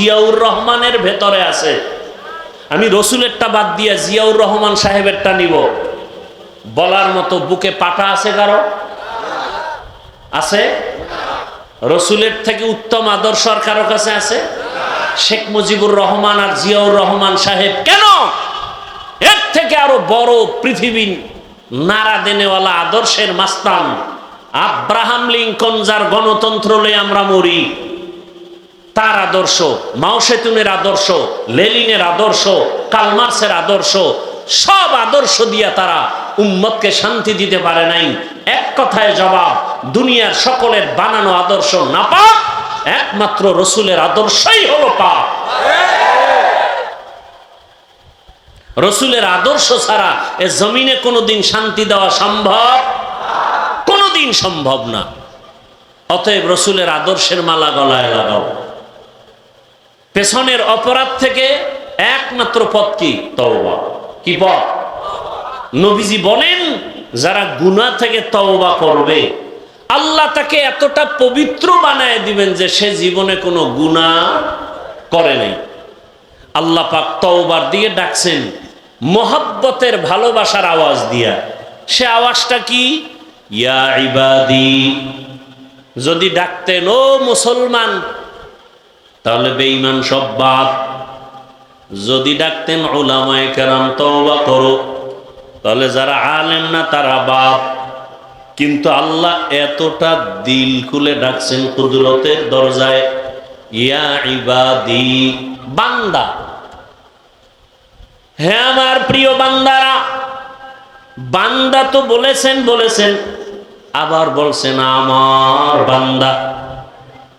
জিয়াউর রহমানের ভেতরে আছে। আমি রসুলেরটা বাদ দিয়ে জিয়াউর রহমান সাহেবেরটা নিব। বলার মতো বুকে পাটা আছে কারও? আছে? রসুলের থেকে উত্তম আদর্শ আর কারও কাছে আছে? শেখ মুজিবুর রহমান আর জিয়াউর রহমান সাহেব কেন? এর থেকে আরও বড় পৃথিবী নারা দেনেওয়ালা আদর্শের মাস্তান আব্রাহাম লিঙ্কন, যার গণতন্ত্র লয়ে আমরা মরি। তার আদর্শ, মাওসেতুনের আদর্শ লেলিনের আদর্শ, কালমার্সের আদর্শ, সব আদর্শ দিয়া তারা উম্মতকে শান্তি দিতে পারে নাই। এক কথায় জবাব, দুনিয়ার সকলের বানানো আদর্শ না পাক একমাত্র রসুলের আদর্শই হলো পাক। রসুলের আদর্শ ছাড়া এ জমিনে কোনোদিন শান্তি দেওয়া সম্ভব? কোনোদিন সম্ভব না। অতএব রসুলের আদর্শের মালা গলায় লাগাও। পেছনের অপরাধ থেকে একমাত্র পথ কি? তওবা। কি পথ? নবীজি বলেন, যারা গুনাহ থেকে তওবা করবে, আল্লাহ তাকে এতটা পবিত্র বানায় দিবেন যে সে জীবনে কোনো গুনাহ করে নাই। আল্লাহ পাক তওবার দিয়ে ডাকছেন, মোহাব্বতের ভালোবাসার আওয়াজ দিয়া। সে আওয়াজটা কি? ইয়া ইবাদি। যদি ডাকতেন, ও মুসলমান তাহলে বেঈমান সব বাদ। যদি ডাকতেন ওলামায় কেরাম, তওবা করো। তাহলে যারা আলেম না, তারা বাপ কিন্তু আল্লাহ এতটা দিল খুলে ডাকছেন কুদরতের দরজায়, ইয়া ইবাদি, বান্দা। হ্যাঁ আমার প্রিয় বান্দারা, বান্দা তো বলেছেন বলেছেন, আবার বলছেন, আমার বান্দা।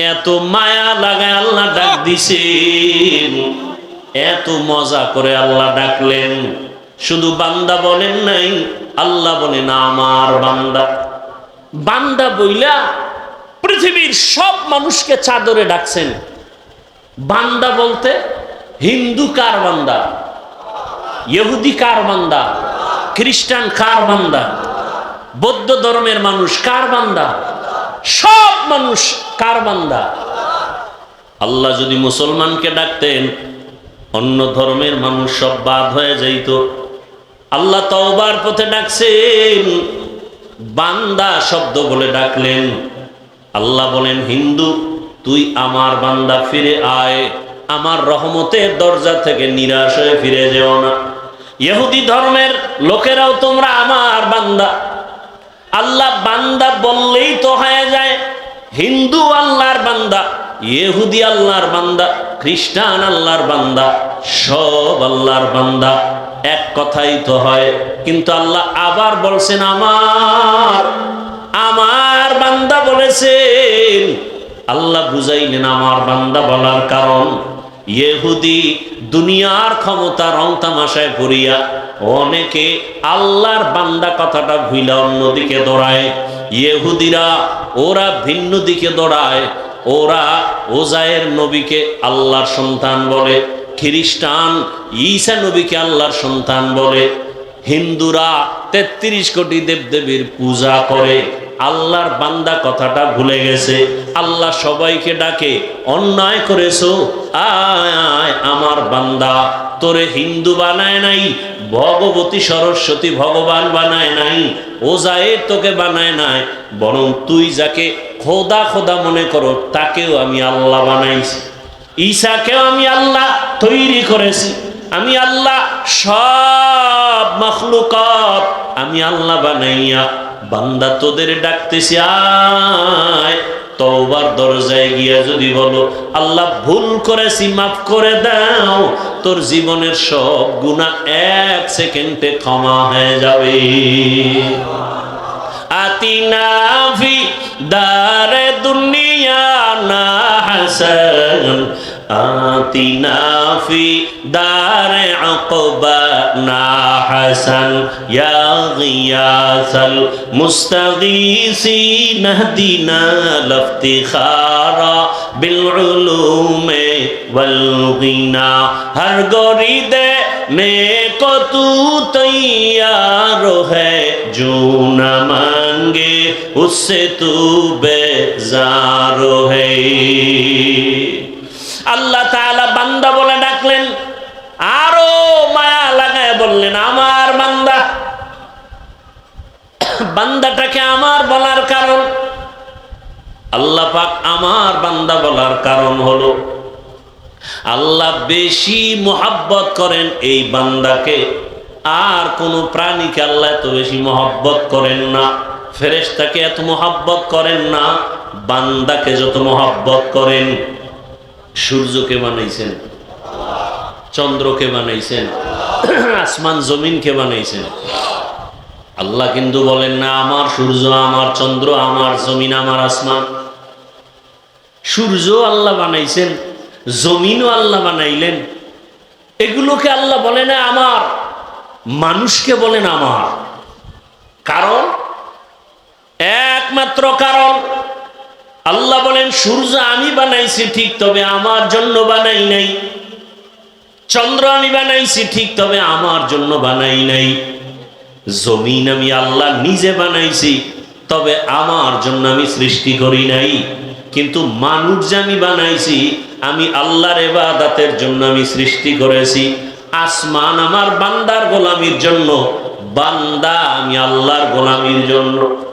এত মায়া লাগায় আল্লাহ ডাক দিছেন। এত মজা করে আল্লাহ ডাকলেন। শুধু বান্দা বলেন নাই, আল্লাহ বলেন, আমার বান্দা। বান্দা বইলা পৃথিবীর সব মানুষকে চাদরে ডাকছেন। বান্দা বলতে, হিন্দু কার বান্দা? ইহুদি কার বান্দা? খ্রিস্টান কার বান্দা? বৌদ্ধ ধর্মের মানুষ কার বান্দা? সব মানুষ কার বান্দা? আল্লাহ যদি মুসলমানকে ডাকতেন, অন্য ধর্মের মানুষ সব বাদ হয়ে যাইত। আল্লাহ তওবার পথে ডাকছেন, বান্দা শব্দ বলে ডাকলেন। আল্লাহ বলেন, হিন্দু, তুই আমার বান্দা ফিরে আয়। আমার রহমতের দরজা থেকে নিরাশ হয়ে ফিরে যেও না। ইহুদি ধর্মের লোকেরাও তোমরা আমার বান্দা। আল্লাহ বান্দা বললেই তো হয়ে যায়। হিন্দু আল্লাহর বান্দা, ইহুদি আল্লাহর বান্দা, খ্রিস্টান আল্লাহর বান্দা, সব আল্লাহর বান্দা। এক কথাই তো হয়, কিন্তু আল্লাহ আবার বলছেন, আমার আমার বান্দা বলেছেন। আল্লাহ বুঝাইলেন, আমার বান্দা বলার কারণ ইহুদি দুনিয়ার ক্ষমতা রং তামাশায় পড়িয়া অনেকে আল্লাহর বান্দা কথাটা ভুইলা অন্যদিকে দৌড়ায়। ইহুদিরা ওরা ভিন্ন দিকে দৌড়ায়। ওরা ওজায়ের নবীকে আল্লাহর সন্তান বলে, খ্রিস্টান ঈসা নবীকে আল্লাহর সন্তান বলে। হিন্দুরা তেত্রিশ কোটি দেবদেবীর পূজা করে। আল্লাহর বান্দা কথাটা ভুলে গেছে। আল্লাহ সবাইকে ডাকে, অন্যায় করেছ? আয় আমার বান্দা, তোরে হিন্দু বানায় নাই, ভগবতী সরস্বতী ভগবান বানায় নাই ওজায়ে তোকে বানায় নাই, বরং তুই যাকে খোদা খোদা মনে করো, তাকেও আমি আল্লাহ বানাইছি। ঈশাকেও আমি আল্লাহ তৈরি করেছি। আমি আল্লাহ সব মখলুকত আমি আল্লাহ বানাইয়া বান্দা তোদের ডাকতেছি, আয়। তওবার দরজায় গিয়া যদি বলো, আল্লাহ ভুল করেছি, মাফ করে দাও, তোর জীবনের সব গুণা এক সেকেন্ডে ক্ষমা হয়ে যাবে। আতিনা ফি দারে দুনিয়া না হাসান آتنا في دار عقبنا حسن يا غياث المستغيثين اهدنا لافتخارا بالعلوم والغنى ہر گوری دے نیکو تو تیار ہے جو نہ مانگے اس سے تو بیزار ہے আল্লাহ তাআলা বান্দা বলে ডাকলেন, আরও মায়া লাগায় বললেন, আমার বান্দা। বান্দাটাকে আমার বলার কারণ, আল্লাহ পাক আমার বান্দা বলার কারণ হলো, আল্লাহ বেশি মোহাব্বত করেন এই বান্দাকে, আর কোন প্রাণীকে আল্লাহ এত বেশি মহব্বত করেন না। ফেরেশতাকে এত মহব্বত করেন না, বান্দাকে যত মহব্বত করেন সূর্যকে বানাইছেন, চন্দ্রকে বানাইছেন, আসমান জমিনকে বানাইছেন। আল্লাহ কিন্তু বলেন, না, আমার সূর্য, আমার চন্দ্র, আমার জমিন, আমার আসমান। সূর্য আল্লাহ বানাইছেন, জমিনও আল্লাহ বানাইলেন। এগুলোকে আল্লাহ বলে না আমার, মানুষকে বলেন আমার। কারণ? একমাত্র কারণ আল্লাহ বলেন, সূর্য আমি বানাইছি ঠিক তবে আমার জন্য বানাই নাই। চন্দ্র আমি বানাইছি ঠিক তবে আমার জন্য বানাই নাই। জমিন আমি আল্লাহ নিজে বানাইছি, তবে আমার জন্য আমি সৃষ্টি করি নাই। কিন্তু মানুষ যে আমি বানাইছি, আমি আল্লাহর এবাদাতের জন্য আমি সৃষ্টি করেছি। আসমান আমার বান্দার গোলামির জন্য, বান্দা আমি আল্লাহর গোলামির জন্য।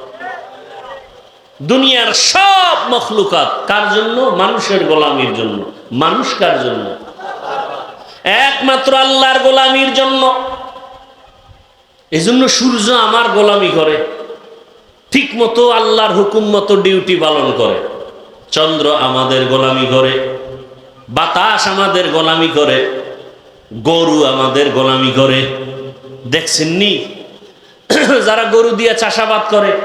দুনিয়ার সব মখলুকাত কার জন্য? মানুষের গোলামির জন্য। মানুষ কার জন্য? একমাত্র আল্লাহর গোলামির জন্য। এজন্য সূর্য আমার গোলামি করে। ঠিক মতো আল্লাহর হুকুম মতো ডিউটি পালন করে। চন্দ্র আমাদের গোলামি করে। বাতাস আমাদের গোলামি করে। গরু আমাদের গোলামি করে। দেখছেননি? যারা গরু দিয়ে চাষাবাদ করে।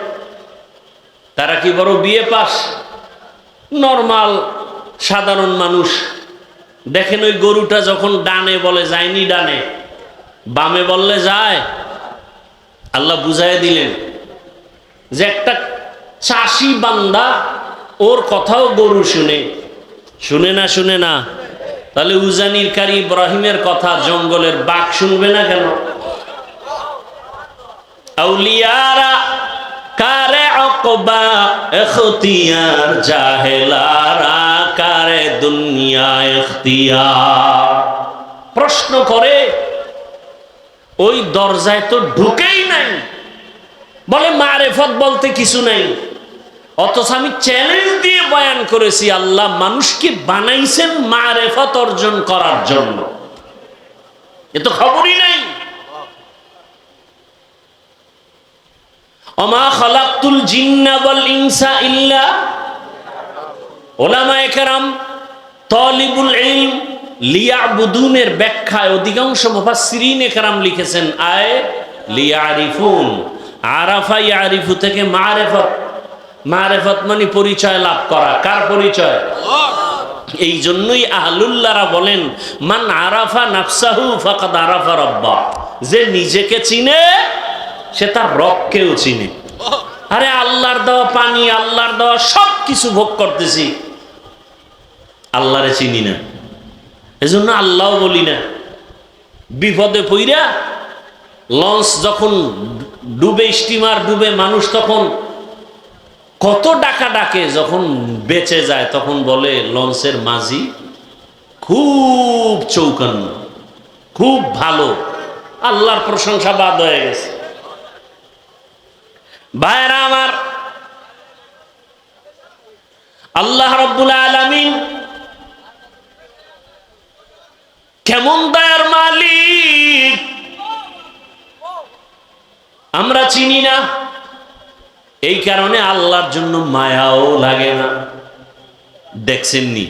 তারা কি বড় বিয়ে পাস? নর্মাল, সাধারণ মানুষ। দেখেন ওই গরুটা যখন ডানে বলে, যায়নি ডানে। বামে বললে, যায়। আল্লাহ বুঝাই দিলেন যে একটা চাষি বান্দা ওর কথাও গরু শুনে। শুনে না শুনে না। তাহলে উজানির কারি ইব্রাহিমের কথা জঙ্গলের বাঘ শুনবে না কেন? আউলিয়ারা কারে অকবা এখতিয়ার জাহেলারা, কারে দুনিয়া এখতিয়ার? প্রশ্ন করে, ওই দরজায় তো ঢুকেই নাই। বলে, মারেফত বলতে কিছু নাই। অথচ আমি চ্যালেঞ্জ দিয়ে বয়ান করেছি, আল্লাহ মানুষকে বানাইছেন মারেফত অর্জন করার জন্য। এ তো খবরই নাই। অমা খালাক্তুল জিন্না ওয়াল ইনসা ইল্লা ওলামায়ে কেরাম তলিবুল ইলম লিয়াবুদুনের ব্যাখ্যায় অধিকাংশ মুফাসসিরিন কেরাম লিখেছেন, আয় লিয়ারিফুন, আরাফা ইয়ারিফু থেকে মারেফত মারেফত মানে পরিচয় লাভ করা, কার পরিচয়? এই জন্যই আহলুল্লাহরা বলেন, মান আরাফা নাফসাহু ফাকাদ আরাফা রব্বা যে নিজেকে চিনে সে তার রবকেও চিনে। আরে আল্লাহর দেওয়া পানি, আল্লাহর দেওয়া সব কিছু ভোগ করতেছি। আল্লাহরে চিনি না। এজন্য আল্লাহ বলি না। বিপদে পইরা লঞ্চ যখন ডুবে, স্টিমার ডুবে, মানুষ তখন কত ডাকা ডাকে যখন বেঁচে যায়, তখন বলে লঞ্চের মাঝি খুব চৌকান্ন, খুব ভালো। আল্লাহর প্রশংসা বাদ হয়ে গেছে। ভাইরা আমার, আল্লাহ রব্বুল আলমিন কেমন দয়ার মালিক? আমরা চিনি না। এই কারণে আল্লাহর জন্য মায়াও লাগে না। দেখছেননি?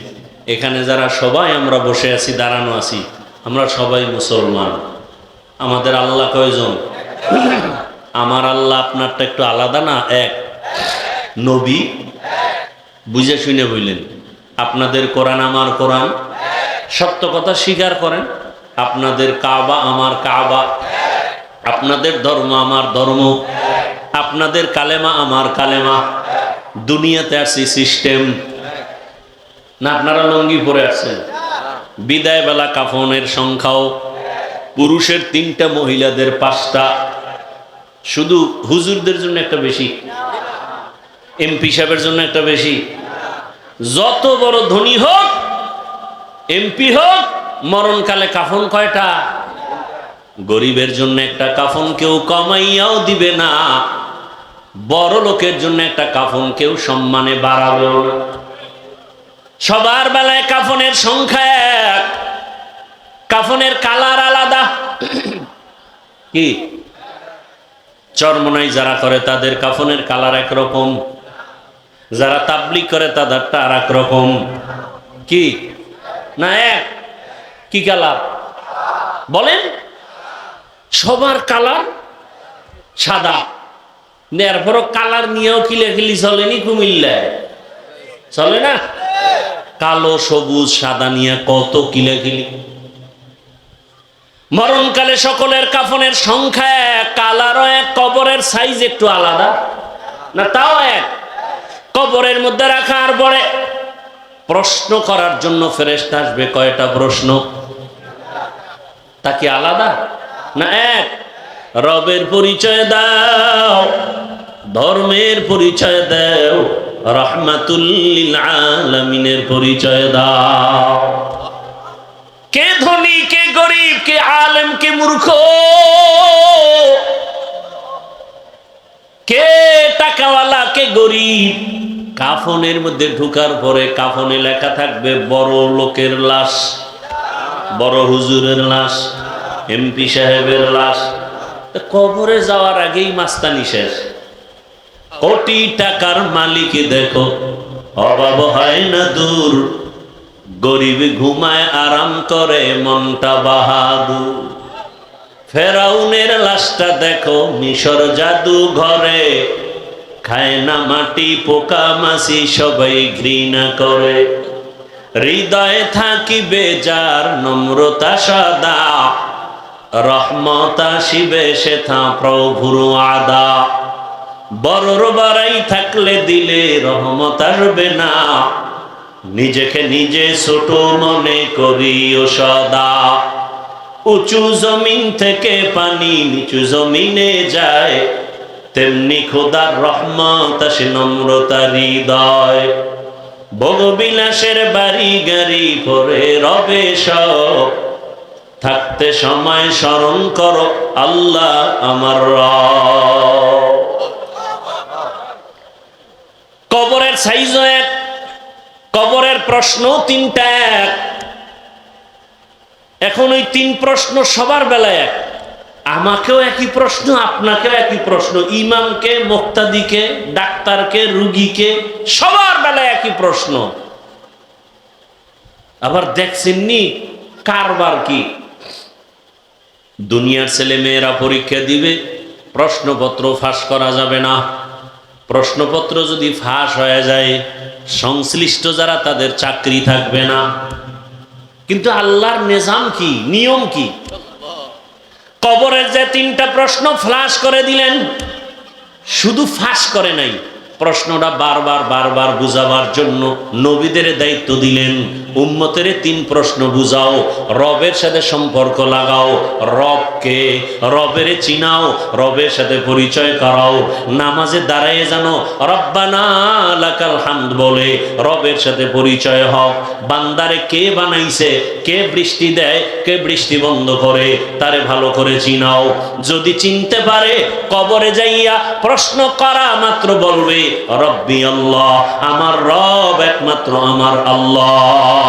এখানে যারা সবাই আমরা বসে আছি, দাঁড়ানো আছি, আমরা সবাই মুসলমান। আমাদের আল্লাহ কয়জন? আমার আল্লাহ আপনারটা একটু আলাদা না এক? নবী? বুঝে শুনে বললেন, আপনাদের কোরআন আমার কোরআন। সত্য কথা স্বীকার করেন, আপনাদের কাবা আমার কাবা। আপনাদের ধর্ম আমার ধর্ম। আপনাদের কালেমা আমার কালেমা। দুনিয়াতে আসছি সিস্টেম। না, আপনারা লঙ্গি পরে আসছেন বিদায় বেলা কাফনের সংখ্যাও। পুরুষের তিনটা, মহিলাদের পাঁচটা। শুধু হুজুরদের জন্য একটা বেশি, এমপি সাহেবের জন্য একটা বেশি। যত বড় ধনী হোক, এমপি হোক, মরণকালে কাফন কয়টা? গরিবের জন্য একটা কাফন কেউ কমাইয়াও দিবে না। বড় লোকের জন্য একটা কাফন কেউ সম্মানে বাড়াবেও সবার বেলায় কাফনের সংখ্যা এক। কাফনের কালার আলাদা। কি? চরমনাই যারা করে তাদের কাফনের কালার একরকম, যারা তাবলিক করে তাদেরটা আর রকম কি? না এক। কি কালার? বলেন। সবার কালার সাদা। এরপরও কালার নিয়েও কিলেখিলি চলেনি কুমিল্লায়? চলে না? কালো, সবুজ, সাদা নিয়ে কত কিলেখিলি মরণকালে সকলের কাফনের সংখ্যা এক, কালারও এক, কবরের সাইজ একটু আলাদা। না, তাও এক। কবরের মধ্যে রাখার পরে। প্রশ্ন করার জন্য ফেরেস্ত আসবে, কয়টা প্রশ্ন? তা কি আলাদা? না, এক। রবের পরিচয় দাও, ধর্মের পরিচয় দাও রহমাতুল্লিল আলামিনের পরিচয় দাও। কে ধনী, কে গরিব, কে আলেম, কে মূর্খ? কে টাকাওয়ালা, কে গরিব? কাফনের মধ্যে ঢুকার পরে কাফনে লেখা থাকবে, বড় লোকের লাশ, বড় হুজুরের লাশ, এমপি সাহেবের লাশ। কবরে যাওয়ার আগেই মাস্তানি শেষ। কোটি টাকার মালিক দেখো, অভাব হয় না দূর। গরিব ঘুমায় আরাম করে, মনটা বাহাদুর। ফেরাউনের লাশটা দেখো, মিশর জাদু ঘরে। খায় না মাটি, পোকা মাসি সবাই ঘৃণা করে। হৃদয়ে থাকিবে যার নম্রতা সদা। রহমত আসিবে সেথা প্রভুর আদা। বড়র বাড়াই থাকলে দিলে রহমত আসবে না। নিজেকে নিজে ছোট মনে করি ও সদা। উঁচু জমিন থেকে পানি নিচু জমিনে যায়, তেমনি খোদার রহমত আসে নম্রতা হৃদয়। ভোগবিলাসের বাড়ি গাড়ি পরে রবে সব। থাকতে সময় স্মরণ করো, আল্লাহ আমার কবরের সাইজও এক কবরের প্রশ্ন তিনটা এক। এখন ওই তিন প্রশ্ন সবার বেলায় এক। আমাকেও একই প্রশ্ন, আপনাকেও একই প্রশ্ন। ইমামকে, মোক্তাদিকে, ডাক্তারকে, রুগীকে সবার বেলায় একই প্রশ্ন। আবার দেখছেননি কারবার কি? দুনিয়ার ছেলে মেয়েরা পরীক্ষা দিবে, প্রশ্নপত্র ফাঁস করা যাবে না। প্রশ্নপত্র যদি ফাঁস হয়ে যায় সংশ্লিষ্ট যারা তাদের চাকরি থাকবে না। কিন্তু আল্লাহর নিজাম কি? নিয়ম কি? কবরের যে তিনটা প্রশ্ন ফ্লাশ করে দিলেন, শুধু ফাঁস করে নাই, প্রশ্নটা বারবার বারবার বুঝাবার জন্য নবীদের দায়িত্ব দিলেন। উম্মতের তিন প্রশ্ন বুঝাও, রবের সাথে সম্পর্ক লাগাও, রবকে, রবের চিনাও, রবের সাথে পরিচয় করাও, নামাজে দাঁড়ায় জানো, রব্বানা লাকাল হামদ বলে, রবের সাথে পরিচয় হও। বান্দারে কে বানাইছে, কে বৃষ্টি দেয়, কে বৃষ্টি বন্ধ করে, তারে ভালো করে চিনাও। যদি চিনতে পারে, কবরে যাইয়া প্রশ্ন করা মাত্র বলবে, রব্বি আল্লাহ, আমার রব একমাত্র আমার আল্লাহ।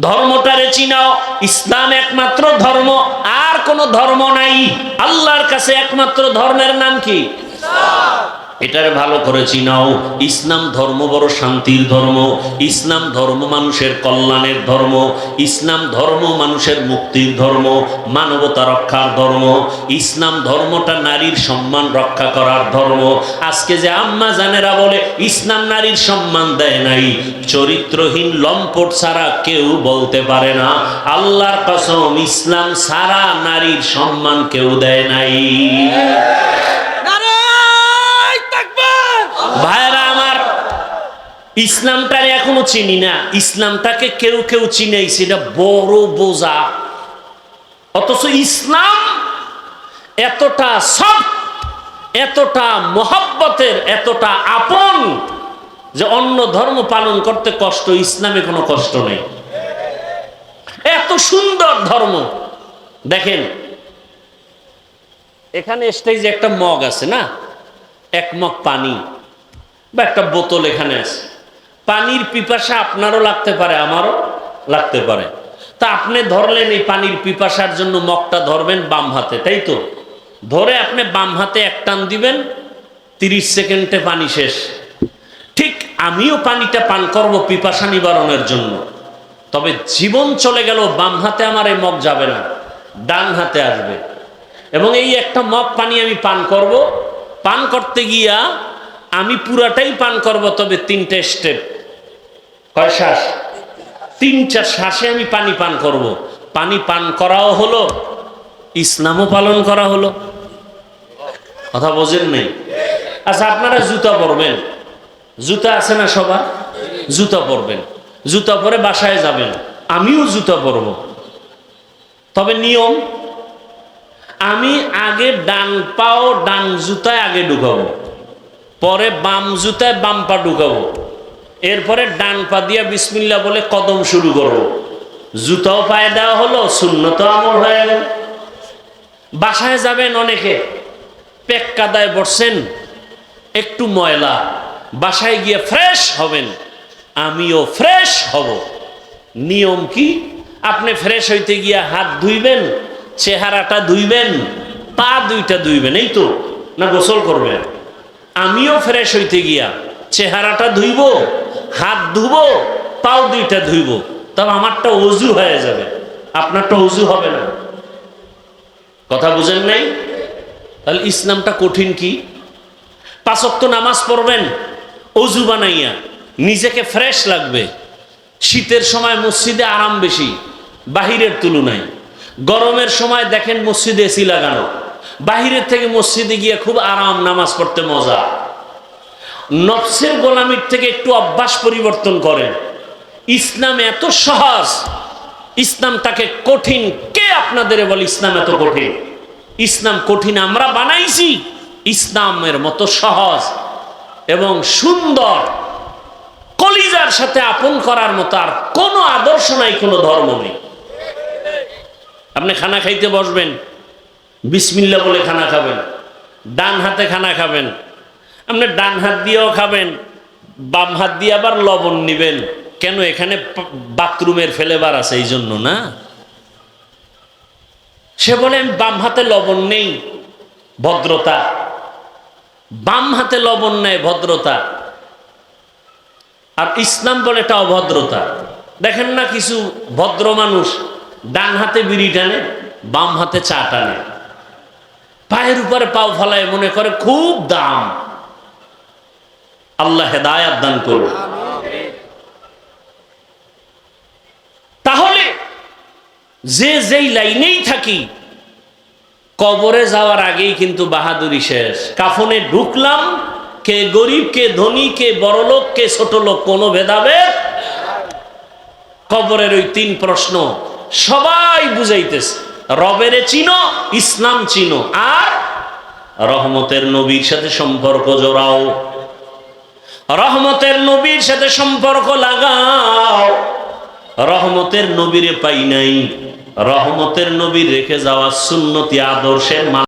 ধর্মটারে চিনাও, ইসলাম একমাত্র ধর্ম, আর কোন ধর্ম নাই। আল্লাহর কাছে একমাত্র ধর্মের নাম কি? এটারে ভালো করে চিনাও। ইসলাম ধর্ম বড় শান্তির ধর্ম। ইসলাম ধর্ম মানুষের কল্যাণের ধর্ম। ইসলাম ধর্ম মানুষের মুক্তির ধর্ম। মানবতা রক্ষার ধর্ম। ইসলাম ধর্মটা নারীর সম্মান রক্ষা করার ধর্ম। আজকে যে আম্মা জানেরা বলে, ইসলাম নারীর সম্মান দেয় নাই। চরিত্রহীন লম্পট ছাড়া কেউ বলতে পারে না। আল্লাহর কসম, ইসলাম সারা নারীর সম্মান কেউ দেয় নাই। ভাইরা আমার ইসলামটারে এখনও চিনি না। ইসলামটাকে কেউ কেউ চিনেছে এটা বড় বোঝা। অথচ ইসলাম এতটা সব এতটা মহব্বতের, এতটা আপন যে অন্য ধর্ম পালন করতে কষ্ট, ইসলামে কোনো কষ্ট নেই। এত সুন্দর ধর্ম। দেখেন, এখানে স্টেজে একটা মগ আছে না? এক মগ পানি। বা একটা বোতল এখানে আছে। পানির পিপাসা আপনারও লাগতে পারে, আমারও লাগতে পারে। তা আপনি ধরলেন এই পানির পিপাসার জন্য মগটা ধরবেন বাম হাতে, তাই তো? ধরে আপনি বাম হাতে এক টান দিবেন, তিরিশ সেকেন্ডে পানি শেষ। ঠিক আমিও পানিটা পান করব পিপাসা নিবারণের জন্য। তবে জীবন চলে গেল, বাম হাতে আমার এই মগ যাবে না, ডান হাতে আসবে। এবং এই একটা মগ পানি আমি পান করব। পান করতে গিয়া আমি পুরাটাই পান করব, তবে তিনটে স্টেপ কয় শ্বাস? তিনটা শ্বাসে আমি পানি পান করব। পানি পান করাও হলো, ইসলামও পালন করা হলো। কথা বোঝেন নেই? আচ্ছা আপনারা জুতা পরবেন। জুতা আছে না সবার? জুতা পরবেন। জুতা পরে বাসায় যাবেন। আমিও জুতা পরব। তবে নিয়ম, আমি আগে ডান পাও, ডান জুতায় আগে ঢুকাবো। পরে বাম জুতায় বাম পা ঢুকাবো। এরপরে ডান পা দিয়া বিসমিল্লা বলে কদম শুরু করব। জুতাও পায়ে দেওয়া হলো শূন্যত আমল হয়ে গেল। বাসায় যাবেন অনেকে পেক কাদায় বসছেন, একটু ময়লা। বাসায় গিয়ে ফ্রেশ হবেন, আমিও ফ্রেশ হব। নিয়ম কি? আপনি ফ্রেশ হইতে গিয়ে হাত ধুইবেন, চেহারাটা ধুইবেন, পা দুইটা ধুইবেন, এই তো? না গোসল করবেন? আমিও ফ্রেশ হইতে গিয়া চেহারাটা ধুইব, হাত ধুব, পাও দুইটা ধুইব তবে আমারটা অজু হয়ে যাবে। আপনারটা অজু হবে না। কথা বুঝেন নাই? তাহলে ইসলামটা কঠিন কি? পাঁচক্ত নামাজ পড়বেন, অজু বানাইয়া, নিজেকে ফ্রেশ লাগবে। শীতের সময় মসজিদে আরাম বেশি, বাহিরের তুলনায়। গরমের সময় দেখেন মসজিদে এসি লাগানো। বাহিরের থেকে মসজিদে গিয়ে খুব আরাম, নামাজ পড়তে মজা। নফসের গোলামির থেকে একটু অভ্যাস পরিবর্তন করেন। ইসলাম এত সহজ ইসলাম তাকে কঠিন। কে আপনাদের বলে ইসলাম এত কঠিন? ইসলাম কঠিন আমরা বানাইছি, ইসলামের মতো সহজ এবং সুন্দর। কলিজার সাথে আপন করার মতো আর কোনো আদর্শ নাই, কোনো ধর্ম নেই। আপনি খানা খাইতে বসবেন বিসমিল্লা বলে খানা খাবেন, ডান হাতে খানা খাবেন, আপনি ডান হাত দিয়েও খাবেন, বাম হাত দিয়ে আবার লবণ নিবেন। কেন? এখানে বাথরুমের ফেলেবার আছে, এই জন্য না? সে বলে, আমি বাম হাতে লবণ নেই, ভদ্রতা। বাম হাতে লবণ নেয় ভদ্রতা। আর ইসলাম বলে এটা অভদ্রতা। দেখেন না কিছু ভদ্র মানুষ, ডান হাতে বিড়ি টানে, বাম হাতে চা টানে। পায়ের উপরে পাও ফলায় মনে করে খুব দাম। আল্লাহ হেদায়াত দান করুন। তাহলে যে যেই লাইনেই থাকি, কবরে যাওয়ার আগেই কিন্তু বাহাদুরি শেষ। কাফনে ঢুকলাম, কে গরিব, কে ধনী, কে বড়লোক কে ছোট লোক, কোনো ভেদাভেদ? কবরের ওই তিন প্রশ্ন সবাই বুঝাইতেছে। রবেরে চিনো, ইসলাম চিনো, আর রহমতের নবীর সাথে সম্পর্ক জোড়াও। রহমতের নবীর সাথে সম্পর্ক লাগাও। রহমতের নবীরে পাই নাই। রহমতের নবীর রেখে যাওয়া সুন্নতি আদর্শের